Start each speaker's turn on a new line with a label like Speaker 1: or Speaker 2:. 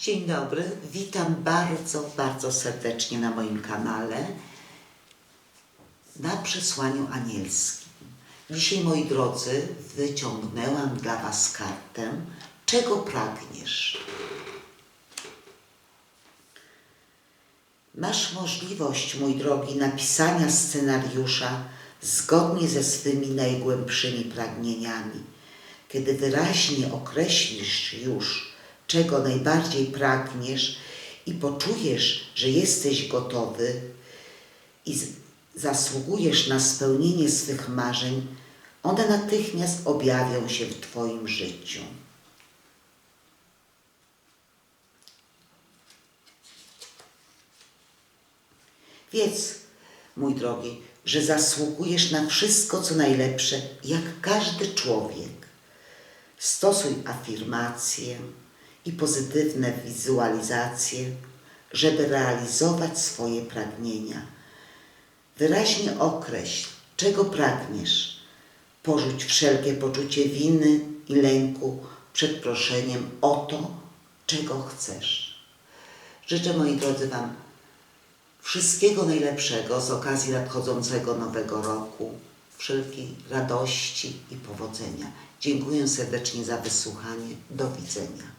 Speaker 1: Dzień dobry, witam bardzo, bardzo serdecznie na moim kanale na przesłaniu anielskim. Dzisiaj, moi drodzy, wyciągnęłam dla Was kartę Czego pragniesz? Masz możliwość, mój drogi, napisania scenariusza zgodnie ze swymi najgłębszymi pragnieniami. Kiedy wyraźnie określisz już, czego najbardziej pragniesz i poczujesz, że jesteś gotowy i zasługujesz na spełnienie swych marzeń, one natychmiast objawią się w Twoim życiu. Wiedz, mój drogi, że zasługujesz na wszystko, co najlepsze, jak każdy człowiek. Stosuj afirmacje i pozytywne wizualizacje, żeby realizować swoje pragnienia. Wyraźnie określ, czego pragniesz. Porzuć wszelkie poczucie winy i lęku przed proszeniem o to, czego chcesz. Życzę, moi drodzy, Wam Wszystkiego najlepszego z okazji nadchodzącego nowego roku, wszelkiej radości i powodzenia. Dziękuję serdecznie za wysłuchanie. Do widzenia.